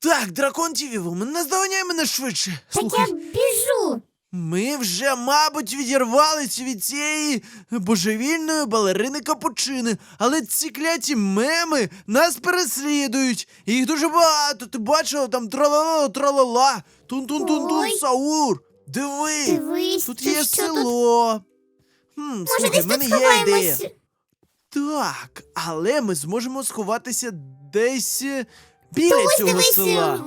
Так, дракон Тівівумен, наздоганяй мене швидше. Так Слухай, я біжу. ми вже, мабуть, відірвалися від цієї божевільної балерини капучини, але ці кляті меми нас переслідують. Їх дуже багато. Ти бачила там тралала, тралала, тун-тун-тун-тун, Ой. саур. Диви, Дивись, тут є що тут? село. Хм, Може, слухай, десь в мене тут є ідея. сховаємось? Так, але ми зможемо сховатися десь е, біля Ось цього дивись, села. е,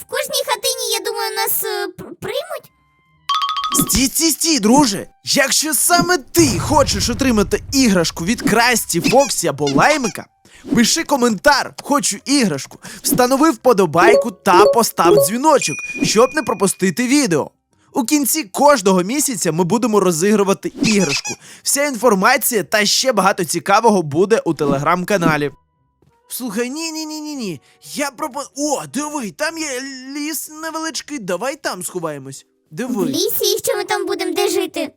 в кожній хатині, я думаю, нас е, пр- приймуть. Стій, стій, стій, друже! Якщо саме ти хочеш отримати іграшку від Красті, Фоксі або Лаймика, пиши коментар, хочу іграшку, встанови вподобайку та постав дзвіночок, щоб не пропустити відео. У кінці кожного місяця ми будемо розігрувати іграшку. Вся інформація та ще багато цікавого буде у телеграм-каналі. Слухай, ні, ні, ні, ні, ні. Я пропоную. О, диви, там є ліс невеличкий, давай там сховаємось. Диви. В лісі, і що ми там будемо де жити?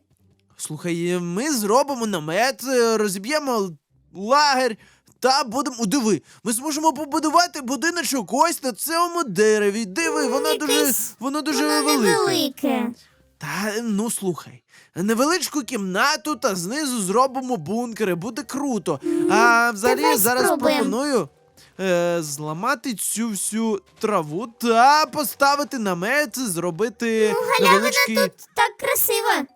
Слухай, ми зробимо намет, е, розіб'ємо лагерь та будемо. О, диви, ми зможемо побудувати будиночок ось на цьому дереві. Диви, вона дуже, якесь- воно дуже Воно велике. невелике. Та ну слухай. Невеличку кімнату та знизу зробимо бункери, буде круто. А взагалі давай зараз спробуємо. пропоную е, зламати цю всю траву та поставити намет, зробити невеличкий. Тут так красиво.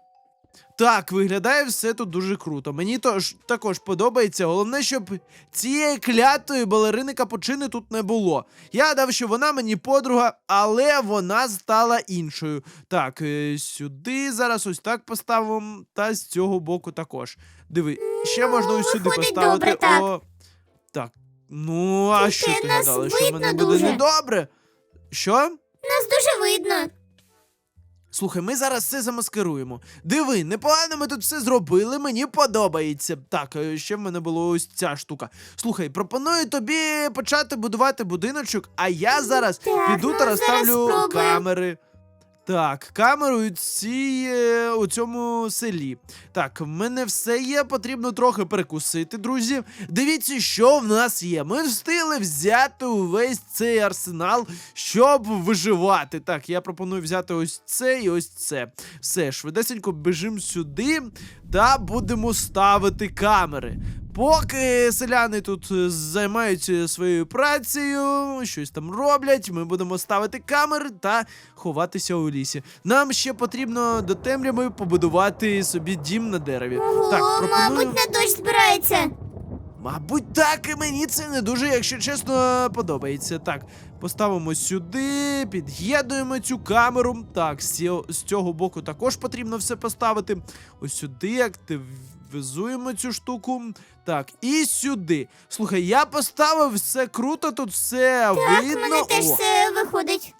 Так, виглядає все тут дуже круто. Мені тож також подобається. Головне, щоб цієї клятої балерини капучини тут не було. Я гадав, що вона мені подруга, але вона стала іншою. Так, е, сюди зараз ось так поставимо, та з цього боку також. Диви, ще можна ось сюди виходить поставити. добре, так. О, так. Ну, а Тут, що ти нас гадала? Що мене буде дуже. недобре? Що? Нас дуже видно. Слухай, ми зараз все замаскируємо. Диви, непогано ми тут все зробили, мені подобається. Так, е, ще в мене була ось ця штука. Слухай, пропоную тобі почати будувати будиночок, а я зараз Так, піду ну, та розставлю камери. Так, камеру у цій, е, у цьому селі. Так, в мене все є, потрібно трохи перекусити, друзі. Дивіться, що в нас є. Ми встигли взяти увесь цей арсенал, щоб виживати. Так, я пропоную взяти ось це і ось це. Все, швидесенько біжимо сюди та будемо ставити камери. Поки селяни тут е, займаються своєю працею, щось там роблять, ми будемо ставити камери та ховатися у лісі. Нам ще потрібно до темряви побудувати собі дім на дереві. Ого, так, пропоную... мабуть, на дощ збирається. Мабуть, так, і мені це не дуже, якщо чесно, подобається. Так, поставимо сюди, під'єднуємо цю камеру. Так, з цього, боку також потрібно все поставити. Ось сюди активізуємо цю штуку. Так, і сюди. Слухай, я поставив все круто, тут все Так, видно. мене теж О, все виходить.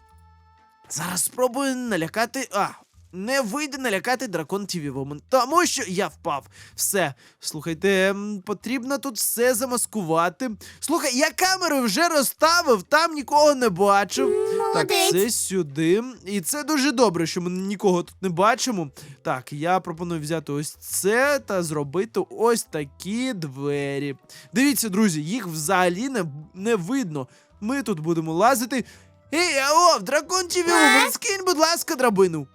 Зараз спробую налякати. А, не вийде налякати дракон Тіві Woman, тому що я впав. Все, слухайте, потрібно тут все замаскувати. Слухай, я камери вже розставив, там нікого не бачив. Так, це сюди. І це дуже добре, що ми нікого тут не бачимо. Так, я пропоную взяти ось це та зробити ось такі двері. Дивіться, друзі, їх взагалі не, не видно. Ми тут будемо лазити. Ей, ао, дракон Тіві Woman, скинь, будь ласка, драбину.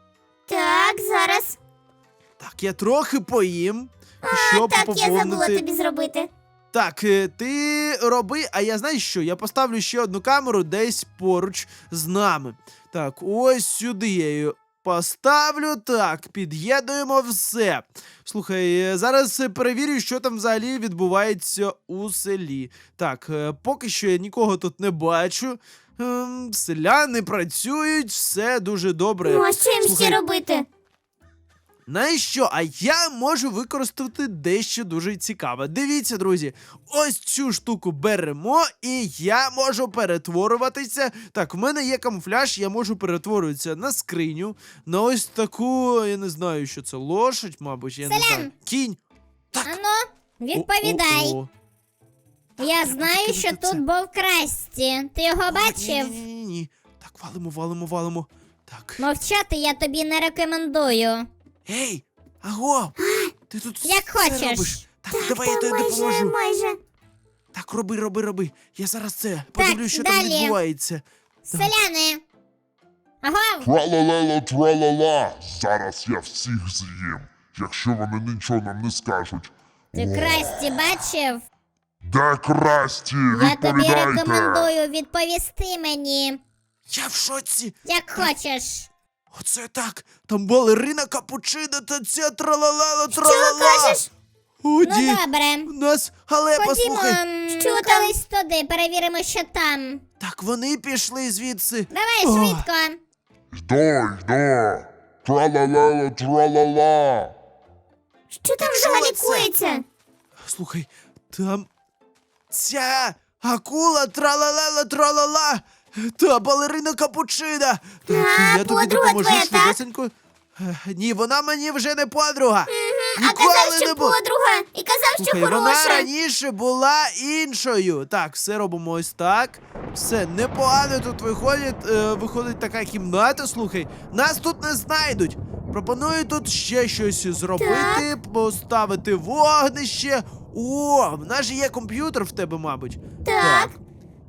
Так, зараз. Так, я трохи поїм, А, щоб так, я поповнити. забула тобі зробити. Так, е, ти роби, а я знаєш що? Я поставлю ще одну камеру десь поруч з нами. Так, ось сюди я її поставлю. Так, під'єднуємо все. Слухай, е, зараз перевірю, що там взагалі відбувається у селі. Так, е, поки що я нікого тут не бачу. Ем, селяни працюють, все дуже добре. Ну, а що їм ще робити? Знаєш що? А я можу використати дещо дуже цікаве. Дивіться, друзі, ось цю штуку беремо, і я можу перетворюватися. Так, в мене є камуфляж, я можу перетворюватися на скриню, на ось таку, я не знаю, що це лошадь, мабуть, я не знаю. Кінь. Так. Ану, відповідай. О-о-о. Я знаю, що тут був Красті. Ти його бачив? Ні, ні, ні. Так, валимо, валимо, валимо. Так. Мовчати я тобі не рекомендую. Ей! Аго! Ти тут Як все хочеш. робиш? Так, давай я тобі допоможу. майже. Так, роби, роби, роби. Я зараз це подивлюсь, що там далі. відбувається. Селяни. Агов, Тралалело тралала. Зараз я всіх з'їм, якщо вони нічого нам не скажуть. ти Красті бачив? Де красті? Я тобі Відповідайте! рекомендую відповісти мені, Я в шоці. як хочеш. Оце так. Там балерина капучино та ця тралалала Що тралала. кажеш? О, Ну добре. У нас, але Ходімо, послухай. м, Що там? колись туди, перевіримо, що там. Так вони пішли звідси. Давай О. швидко. Йду, йду. Тралалело тралала. Що там чула взагалі це? коїться? Слухай, там ця акула тралалела тралала та балерина капучина. Так, А, я тобі подруга допоможу твоя, так? швидесенько. Е, Ні, вона мені вже не подруга. А Ніколи казав, не що була. подруга, і казав, що Слухай, вона хороша. раніше була іншою. Так, все робимо ось так. Все, непогано тут виходить, е, виходить така кімната. Слухай, нас тут не знайдуть. Пропоную тут ще щось зробити, поставити вогнище. О, в нас же є комп'ютер в тебе, мабуть. Так.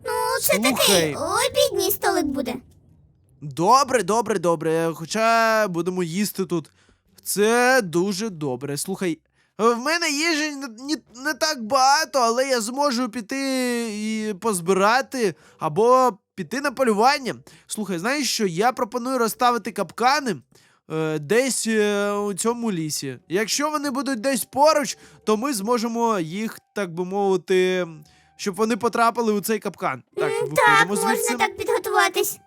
Ну, це Слухай. такий обідній столик буде. Добре, добре, добре. Хоча будемо їсти тут. Це дуже добре. Слухай, в мене їжі не, не, не так багато, але я зможу піти і позбирати або піти на полювання. Слухай, знаєш що? Я пропоную розставити капкани. е, Десь е, у цьому лісі. Якщо вони будуть десь поруч, то ми зможемо їх, так би мовити, щоб вони потрапили у цей капкан. Так, М, виходимо Так, можна звідси. так підготуватись.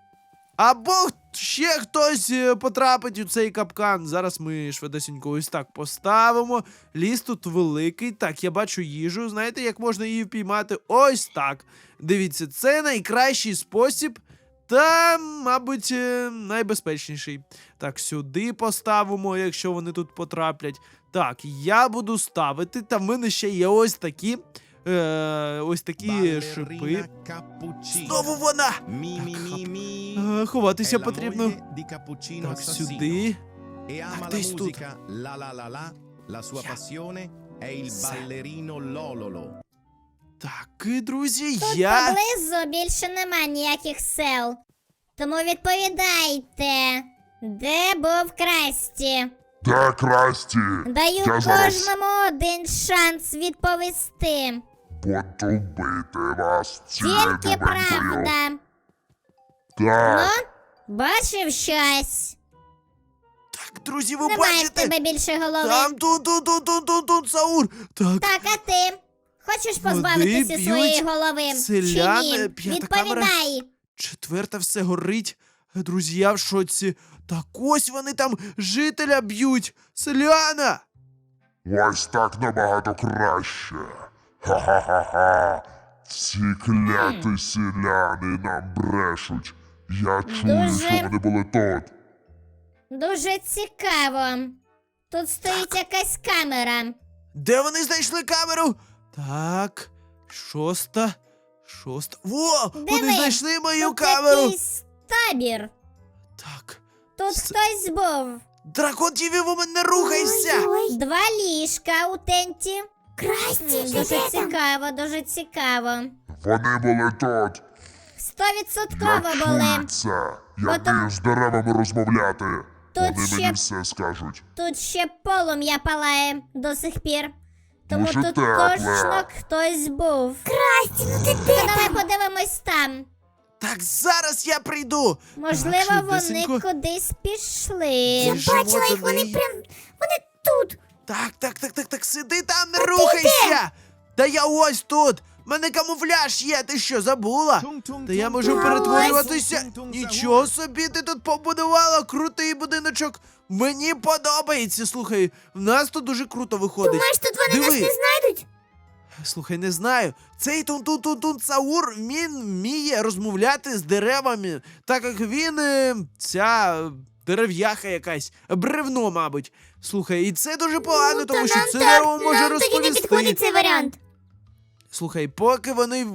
Або ще хтось е, потрапить у цей капкан. Зараз ми швидесенько ось так поставимо. Ліс тут великий. Так, я бачу їжу. Знаєте, як можна її впіймати? Ось так. Дивіться, це найкращий спосіб. Та, мабуть, е, найбезпечніший. Так, сюди поставимо, якщо вони тут потраплять. Так, я буду ставити. Та в мене ще є ось такі. Е, ось такі шипи. Знову вона! Е, Ховатися потрібно. Так, сюди. E Так, десь тут. Все. ballerino Lololo. Так, і, друзі, Тут я. поблизу більше нема ніяких сел. Тому відповідайте, де був Красті? Де красті? Даю Я зараз- кожному один шанс відповісти. Буду бити вас Тільки правда. Так, Ну, бачив щось. Так, друзі, ви Немає в бачите? тебе більше голови. Там тут, тут, тут, тут, тут, тут, Саур. Так, Так, а ти? Хочеш позбавитися б'ють своєї голови? селяни, Чи ні? п'ята камера. Відповідай. четверта все горить. Друзі, я в шоці. Так ось вони там жителя б'ють. Селяна! ось так набагато краще. Ха-ха-ха-ха. Ці кляті селяни нам брешуть. Я чую, Дуже- що вони були тут. Дуже цікаво. Тут стоїть якась камера. Де вони знайшли камеру? Так, шоста. Шоста. Во! Вони знайшли мою Тут камеру. якийсь табір. Так. Тут С- хтось був. Дракон TV, у мене рухайся! Ой, Два ліжка у тенті. Красті, Дуже там? цікаво, дуже цікаво. Вони були тут. Сто відсотково були. це. Я Потім- вмію з деревами розмовляти. Тут Вони ще- мені все скажуть. Тут ще полум'я палає до сих пір. Тому Дуже тут тепле. точно хтось був. Красті, ну ти Ну, давай там? подивимось там. Так зараз я прийду. Можливо, Так, вони швидесенько. кудись пішли. Я бачила їх, вони неї. прям. Вони тут. Так, так, так, так, так, сиди там, не рухайся! Та я ось тут! В Мене камуфляж є, ти що, забула? Та я можу перетворюватися. Нічого собі ти тут побудувала крутий будиночок. Мені подобається. Слухай, в нас тут дуже круто виходить. Думаєш, тут вони нас не знайдуть? Слухай, не знаю. Цей тун-тун-тун-тун Саур він вміє розмовляти з деревами, так як він е, ця дерев'яха якась, бревно, мабуть. Слухай, і це дуже погано, Ну, тому що це так, дерево може нам тоді не підходить цей варіант. Слухай, поки вони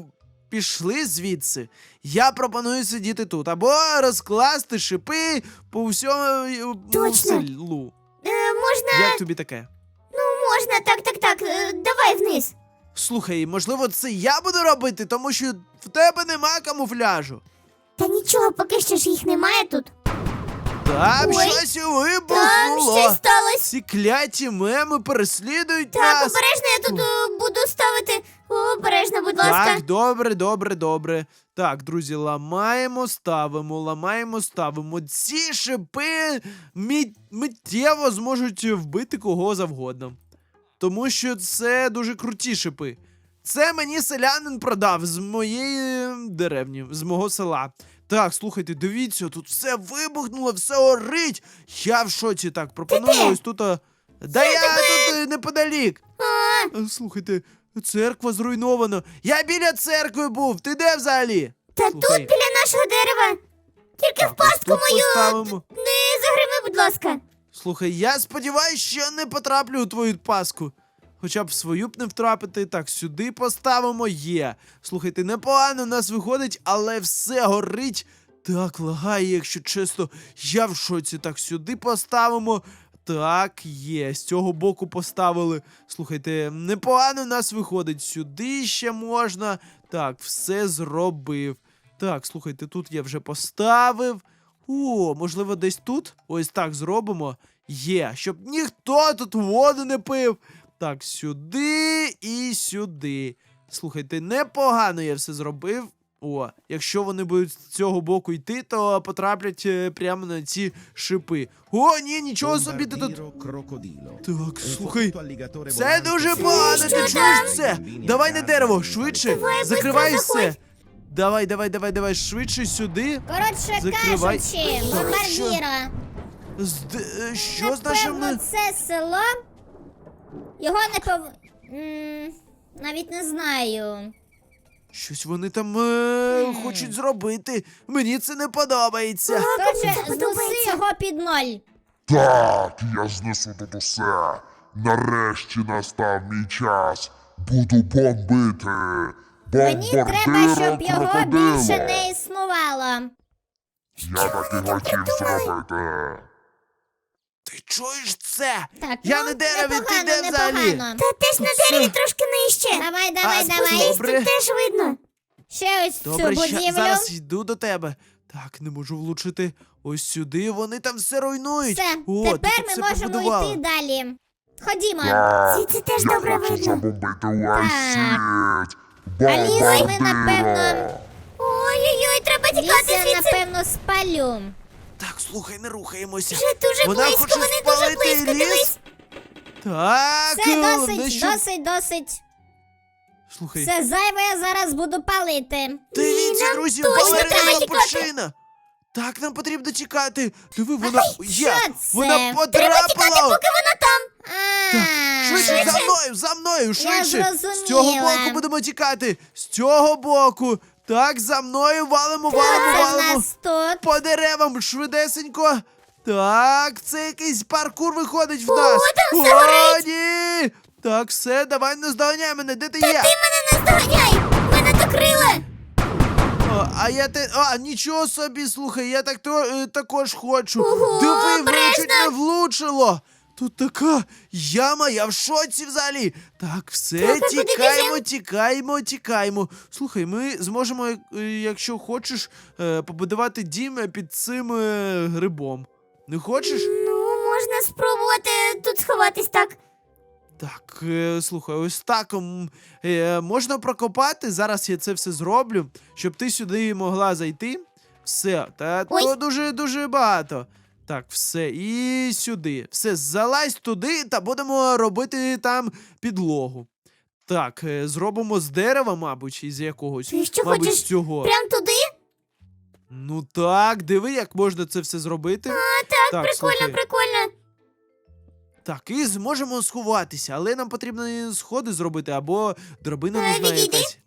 пішли звідси, я пропоную сидіти тут або розкласти шипи по всьому е, Точно. селу. Е, можна, Як тобі таке? ну можна, так, так, так. е, давай вниз. Слухай, можливо, це я буду робити, тому що в тебе нема камуфляжу. Та нічого, поки що ж їх немає тут. Там Ой. щось Там вибухнуло. що сталося? Ці кляті меми переслідують Так, нас. обережно я тут е, буду ставити. Обережно, будь ласка. Так, добре, добре, добре. Так, друзі, ламаємо, ставимо, ламаємо, ставимо. Ці шипи мі- миттєво зможуть вбити кого завгодно. Тому що це дуже круті шипи. Це мені селянин продав з моєї деревні, з мого села. Так, слухайте, дивіться, тут все вибухнуло, все горить. Я в шоці. Так, пропоную ось тут. а, Да я тут е, неподалік. Е, Слухайте, церква зруйнована. Я біля церкви був. Ти де взагалі? Та Слухай. тут біля нашого дерева. Тільки в ось пастку тут мою поставимо. не загрими, будь ласка. Слухай, я сподіваюся, що не потраплю у твою паску. Хоча б свою б не втрапити. Так, сюди поставимо є. Слухайте, непогано в нас виходить, але все горить. Так, лагає, якщо чесно, я в шоці. Так, сюди поставимо. Так, є. З цього боку поставили. Слухайте, непогано в нас виходить. Сюди ще можна. Так, все зробив. Так, слухайте, тут я вже поставив. О, можливо, десь тут? Ось так зробимо. Є, щоб ніхто тут воду не пив. Так, сюди і сюди. Слухайте, непогано я все зробив. О, якщо вони будуть з цього боку йти, то потраплять е, прямо на ці шипи. О, ні, нічого собі ти тут. Так, слухай. Це дуже погано, ти чуєш це? Давай на дерево, швидше. Давай, Закривай все. Давай, давай, давай, давай, швидше сюди. Коротше Закривай. кажучи, де- е, Що з нашим. Напевно, це село. Його не пов... М, Навіть не знаю. Щось вони там е, хочуть зробити. Мені це не подобається. Коротше, знеси подобається. його під ноль. Так, я знесу тут усе. Нарешті настав мій час. Буду бомбити. Мені треба, щоб його крокодило. більше не існувало. Я так і хотів зробити. Ти чуєш це? Так, Я ну, на дереві, ти непогано, де взагалі? непогано. Та теж на Все. дереві трошки нижче. Давай, давай, А, давай. добре. Тут теж видно. Ще ось цю Добре, ща, будівлю. зараз йду до тебе. Так, не можу влучити. Ось сюди вони там все руйнують. Все, О, ти тепер тут ми все можемо побудувала. йти далі. Ходімо. Так, Звідси теж я добре хочу видно. забомбити увесь Так. світ. Алісо, ми, напевно. Ой-ой-ой, треба тікати Ліся, звідси. напевно, спалю. Так, слухай, не рухаємося. Вже дуже Вона близько, хоче вони дуже спалити близько, ліс. дивись. Так, Все, головне, досить, що... досить, досить. Слухай, Все зайве я зараз буду палити. дивіться, друзі, точно балерина тікати. Так, нам потрібно тікати. Диви, вона є. що це? Вона Треба потрапила. Поки вона там. А, Швидше за мною, за мною, швидше. З зрозуміла. цього боку будемо тікати. З цього боку. Так, за мною валимо, валимо, Це в валимо. нас тут. По деревам швидесенько. Так, це якийсь паркур виходить в О, нас. там все О, горить. ні! Так, все, давай наздоганяй мене, де ти є? Ти мене не здоганяй. Мене докрили. О, а я те. А, нічого собі, слухай, я так то е, також хочу. Ого, Диви, мене чуть не влучило. Тут така яма, я в шоці взагалі. Так, все, тікаємо, тікаємо, тікаємо. Слухай, ми зможемо, е, якщо хочеш, е, побудувати дім під цим е, грибом. Не хочеш? Ну, можна спробувати тут сховатись так. Так, е, слухай, ось так е, можна прокопати. Зараз я це все зроблю, щоб ти сюди могла зайти. Все, та то дуже дуже багато. Так, все, і сюди. Все, залазь туди та будемо робити там підлогу. Так, е, зробимо з дерева, мабуть, із якогось. Ти що, мабуть, хочеш з цього. Прям туди? Ну так, диви, як можна це все зробити. А, так, Так, прикольно, слухай. прикольно. Так, і зможемо сховатися, але нам потрібно сходи зробити або драбина Е, нужна відійди. якась.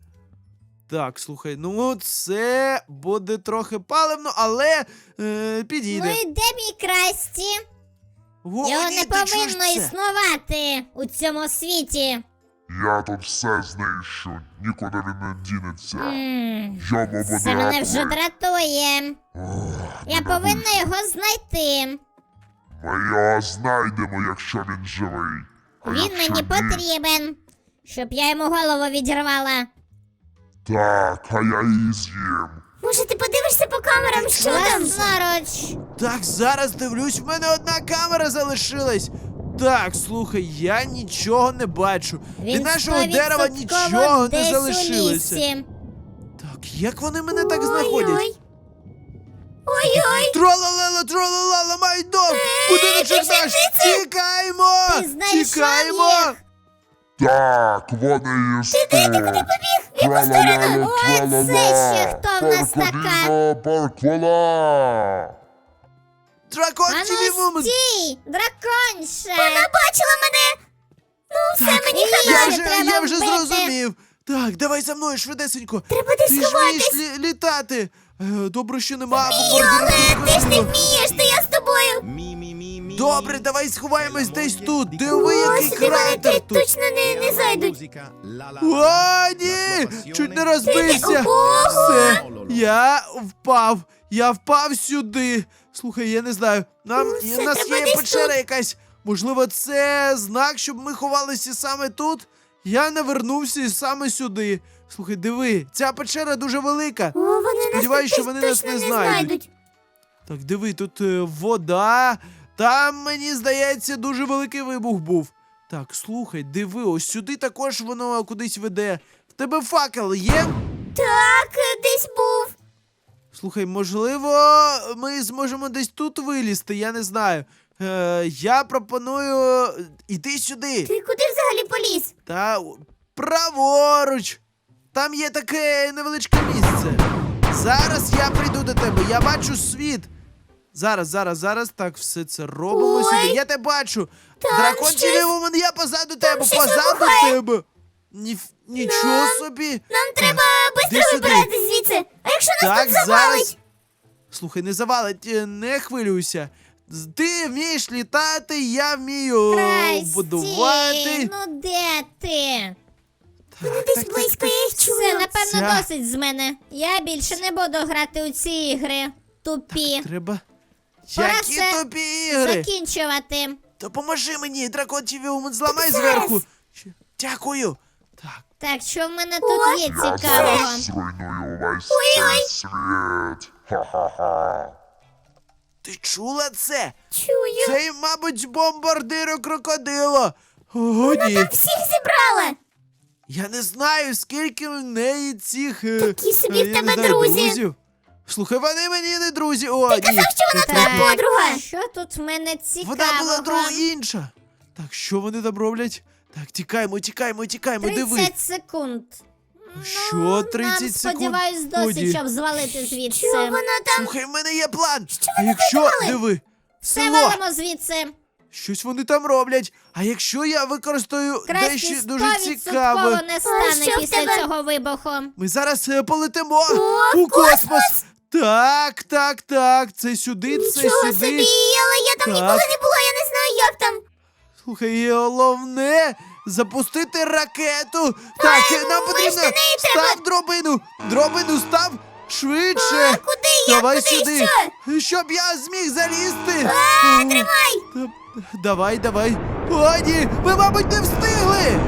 Так, слухай, ну це буде трохи паливно, але е, підійде. Ну і де мій красті? О, Його ні, не ти чуєш повинно це? існувати у цьому світі. Я тут все знищу. Нікуди він не дінеться. М, Йому буде Це мене вже дратує. Я повинна його знайти. Ми його знайдемо, якщо він живий. А Він якщо мені ні, потрібен, щоб я йому голову відірвала. Так, а я її з'їм. Може, ти подивишся по камерам, що там? Власноруч. Так, зараз дивлюсь, в мене одна камера залишилась. Так, слухай, я нічого не бачу. Від нашого дерева нічого не десь у залишилося. лісі. Так, як вони мене так знаходять? Ой-ой. Ой-ой. Тролалела, тролала, ламай дом! Будиночок наш! Тікаємо! Ти знайшов Тікаємо! їх? Так, вони тут. Ти куди побіг? Тралала. ще хто в нас така? Паркодіно, паркола. Дракончеві Ану вумен! стій, драконше. Вона бачила мене. Ну, все, мені і Я хана. Вже, треба я вже зрозумів. Так, давай за мною швидесенько. Треба десь Ти ж вмієш сховатись. лі- літати. Е, Добре, що нема Але ти ж не вмієш, то Добре, давай сховаємось десь тут. Диви, який сюди кратер тут. точно не, не зайдуть. О, ні! Чуть не розбився. Ого! Все, я впав. Я впав сюди. Слухай, я не знаю. Нам Ну, у все, нас треба є десь печера тут. якась. Можливо, це знак, щоб ми ховалися саме тут. Я не вернувся саме сюди. Слухай, диви, ця печера дуже велика. О, вони нас Сподіваюсь, тут що вони нас точно не знайдуть. Так, диви, тут е, вода. Там, мені здається, дуже великий вибух був. Так, слухай, диви, ось сюди також воно кудись веде. В тебе факел є? Так, е, десь був. Слухай, можливо, ми зможемо десь тут вилізти, я не знаю. Е, я пропоную іти сюди. Ти куди взагалі поліз? Та праворуч. Там є таке невеличке місце. Зараз я прийду до тебе. Я бачу світ. Зараз, зараз, зараз. Так, все це робимо Ой. сюди. Я тебе бачу. Там Дракончеві щось- вумен, я позаду тебе, щось позаду вибухає. тебе. Ні, нічого собі. Нам треба Іди швидко сюди. вибиратись звідси. А якщо нас Так, тут завалить? зараз. Слухай, не завалить, е, не хвилюйся. З- Ти вмієш літати, я вмію Красті, будувати. ну де ти? Так, Десь так, так, близько так. я їх чую. Все, напевно, Ця- досить з мене. Я більше не буду грати у ці ігри. Тупі. Треба. Пора Які все тобі ігри? Закінчувати. Допоможи мені, дракон TV зламай зараз. зверху. Щ- Дякую. Так, Так, що в мене тут є цікавого? зруйную весь цей світ. Ха-ха-ха. ти чула це? Чую. Це, мабуть, бомбардиро крокодило. О, ні. Там всіх зібрала. Я не знаю, скільки в неї цих. е, Такі собі е, в тебе друзі. друзів. Слухай, вони мені не друзі. О, ні. Казав, що вона твоя подруга. Що тут в мене цікавого? Вона була друга інша. Так, що вони там роблять? Так, тікаємо, тікаємо, тікаємо, диви. 30 секунд. Що 30 Нам, секунд? сподіваюсь, досить, щоб звалити звідси. Що вона там? Слухай, в мене є план. Що а якщо диви, Все село, валимо звідси. щось вони там роблять. А якщо я використаю Красті дещо дуже 100% цікаве, не стане що в після тебе? цього вибуху. ми зараз е, полетимо О, у космос. Так, так, так. Це сюди, це Нічого сюди. собі, але я там Так. ніколи не була, я не знаю, як там. Слухай, і головне запустити ракету. Так, ну, е, нам ми ж потрібно до неї треба. став дробину. Дробину став швидше. А, куди я? Давай Куди? сюди, Що? щоб я зміг залізти. А, тримай. Давай, давай. О, ні, ми, мабуть, не встигли.